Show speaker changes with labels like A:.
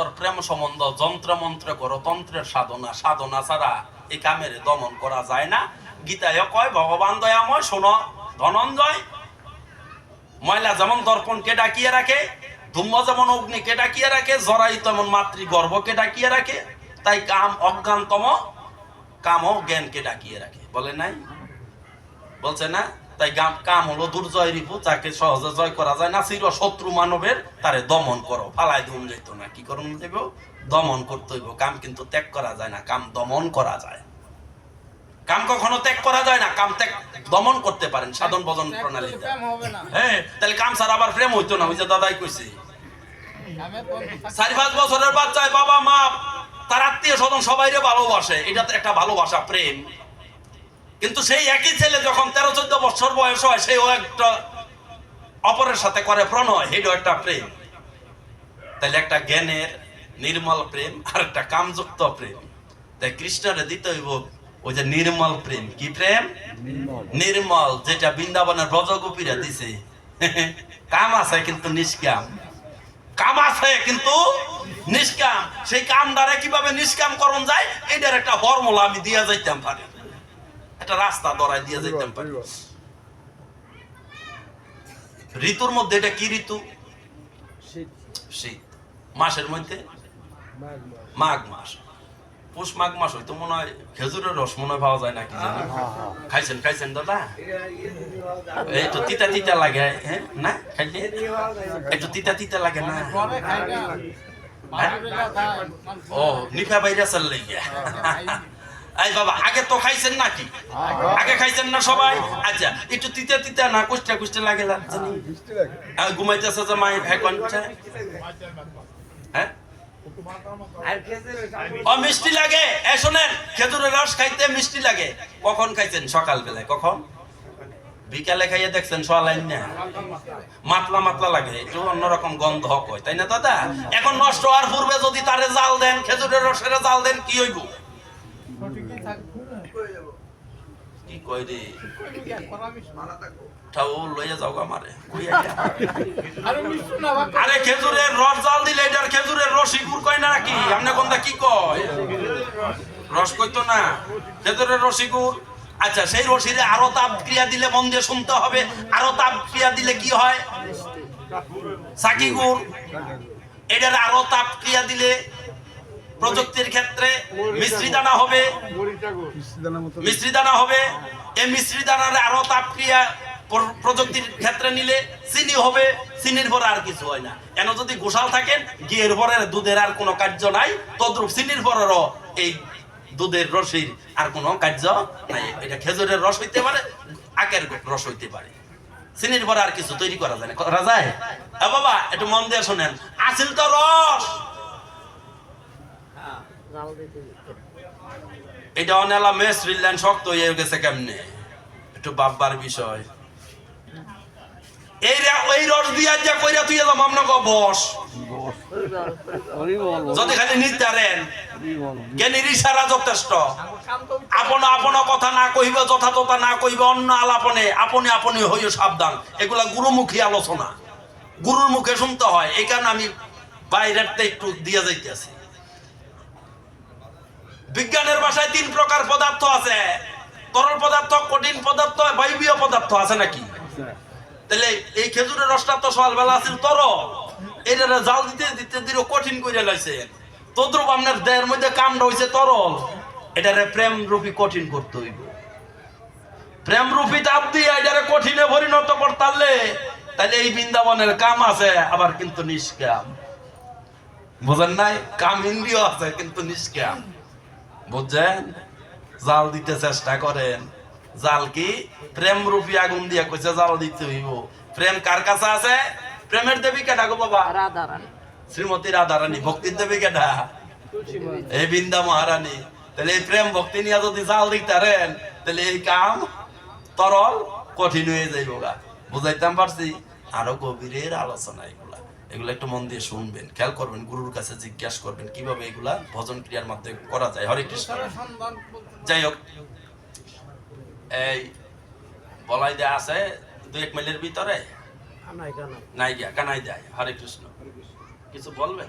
A: অন্তর প্রেম সম্বন্ধ যন্ত্র মন্ত্র করো, তন্ত্রের সাধনা সাধনা ছাড়া এই কামের দমন করা যায় না। গীতায় কয়, ভগবান দয়াময়, শোনো, ধনঞ্জয়, ময়লা যেমন দর্পণকে ডাকিয়ে রাখে, ধূম্র যেমন অগ্নিকে ডাকিয়ে রাখে জরাই তেমন মাতৃ গর্ভকে ডাকিয়ে রাখে, তাই কাম অজ্ঞানতম, কামও জ্ঞানকে ডাকিয়ে রাখে। বলে নাই? বলছে না? তাই কাম হলো দুর্জয় রিপু যাকে সহজে জয় করা যায় না। চির শত্রু মানবের তারে দমন করো। ফালাই ধুম যেত না। কি করুন দেব দমন করতে হইব। কাম কিন্তু ত্যাগ করা যায় না। কাম দমন করা যায়। কাম কখনো ত্যাগ করা যায় না। কাম ত্যাগ দমন করতে পারেন। সাধন ভজন প্রণালী হ্যাঁ তাহলে কাম ছাড়া আবার প্রেম হইতো না। ওই যে দাদাই কইছে। চারি পাঁচ বছরের বাচ্চায় বাবা মা তার আত্মীয় স্বজন সবাই ভালোবাসে। এটা তো একটা ভালোবাসা প্রেম। কিন্তু সেই একই ছেলে যখন তেরো চোদ্দ বছর বয়স হয় সেও একটা অপরের সাথে করে প্রণয়। এটাও একটা প্রেম। তাহলে একটা জ্ঞানের নির্মল প্রেম আর একটা কামযুক্ত প্রেম। তাই কৃষ্ণরে দিতে হইব ওই যে নির্মল প্রেম। কি প্রেম? নির্মল। যেটা বৃন্দাবনের ব্রজগোপীরা দিছে। কাম আছে কিন্তু নিষ্কাম। কাম আছে কিন্তু নিষ্কাম। সেই কাম দ্বারা কীভাবে নিষ্কাম করণ যায় এটার একটা ফর্মুলা আমি দিয়ে যাইতাম পারি একটা রাস্তা ধরায় দিয়ে যাইতাম পারি। ঋতুর মধ্যে এটা কি ঋতু? শীত। মাসের মধ্যে? মাঘ মাস। পুষ মাঘ মাস হয়তো মনে হয় খেজুরের রস মনে হয় পাওয়া যায় নাকি খাইছেন খাইছেন দাদা? এই তো তিতা তিতা লাগে হ্যাঁ? না? খাইলে? একটু তিতা তিতা লাগে না?
B: খায়
A: ও নিফা বাইরে চললে গিয়া এই বাবা আগে তো খাইছেন নাকি? আগে খাইছেন না সবাই? আচ্ছা একটু তিতা তিতা না কুষ্টা কুষ্টা লাগে না? ঘুমাইতেছে যে মাই ভাই হ্যাঁ? মিষ্টি লাগে। এ শোনেন খেজুরের রস খাইতে মিষ্টি লাগে। কখন খাইছেন? সকাল বেলায় কখন? বিকালে খাইয়ে দেখছেন সোয়ালাইন না মাতলা মাতলা লাগে একটু অন্যরকম গন্ধ কয় তাই না দাদা? এখন নষ্ট হওয়ার পূর্বে যদি তারে জাল দেন খেজুরের রসের জাল দেন কি হইব? কয় রে লইয়া যাও আমারে
B: আরে
A: খেজুরের রস জাল দিলে এটার খেজুরের রস ইগুর কয় না নাকি আপনি কোনটা কি কয় রস কইতো না খেজুরের রস ইগুর আচ্ছা সেই রসিরে আরও তাপ ক্রিয়া দিলে মন দিয়ে শুনতে হবে আরও তাপ ক্রিয়া দিলে কি হয় সাকি গুড় এটার আরও তাপ ক্রিয়া দিলে প্রযুক্তির ক্ষেত্রে মিশ্রি দানা হবে। মিশ্রি দানা হবে। এই মিশ্রি দানার আরও তাপ ক্রিয়া প্রযুক্তির ক্ষেত্রে নিলে চিনি হবে। চিনির পরে আর কিছু হয় না। এন যদি গোশাল থাকেন ঘিয়ের পরে দুধের আর কোনো কার্য নাই। তদ্রুপ চিনির পরেরও এই দুধের রসির আর কোনো কার্য নাই। এটা খেজুরের রস হইতে পারে আখের রস হইতে পারে। চিনির পরে আর কিছু তৈরি করা যায় না। করা যায়? বাবা একটু মন দিয়ে শোনেন। আসিল তো রস! এটা অনেলা মেস রিল্যান্ড শক্ত হয়ে গেছে কেমনে? একটু বাব্বার বিষয়। যথেষ্ট আপন আপন কথা না কহিব যথাযথ না কহিব অন্য আলাপনে, আপনি আপনি হইও সাবধান। এগুলা গুরুমুখী আলোচনা। গুরুর মুখে শুনতে হয়। এই কারণে আমি বাইরের একটু দিয়ে যাইতেছি। বিজ্ঞানের ভাষায় তিন প্রকার পদার্থ আছে। তরল পদার্থ, কঠিন পদার্থ, বায়বীয় পদার্থ আছে নাকি? তাহলে এই খেজুরের রসটা তো সকালবেলা আছিল তরল। এটা জাল দিতে দিতে দিতে কঠিন করে লাইছে। তদ্রুপ আপনার দেহের মধ্যে কামড় হইছে তরল। এটারে প্রেম রূপী কঠিন করতে হইব। প্রেম রূপী তাপ দিয়ে এটারে কঠিনে পরিণত করতালে তাহলে এই বৃন্দাবনের কাম আছে, আবার কিন্তু নিষ্কাম। বুঝেন নাই? কাম ইন্দ্রিয় আছে, কিন্তু নিষ্কাম। বুঝছেন? জাল দিতে চেষ্টা করেন। জাল কি? প্রেম রূপী আগুন দিয়া কইছে জাল দিতে হইব। প্রেম কার কাছে আছে? প্রেমের দেবী কেডা গো বাবা? শ্রীমতী রাধারানী ভক্তির দেবী কেডা? এই বৃন্দা মহারানী। তাহলে এই প্রেম ভক্তি নিয়ে যদি জাল দিতারেন তাহলে এই কাম তরল কঠিন হয়ে যাইব গা। বুঝাইতাম পারছি? আরও গভীরের আলোচনা এগুলা একটু মন দিয়ে শুনবেন, খেয়াল করবেন, গুরুর কাছে জিজ্ঞাসা করবেন কীভাবে এগুলা ভজন ক্রিয়ার মাধ্যমে করা যায়। হরে কৃষ্ণ। যাই হোক, এই বলাই দেয়া আছে দু এক মাইলের ভিতরে? নাই গিয়া কানাই দেয়। হরে কৃষ্ণ। কিছু বলবেন?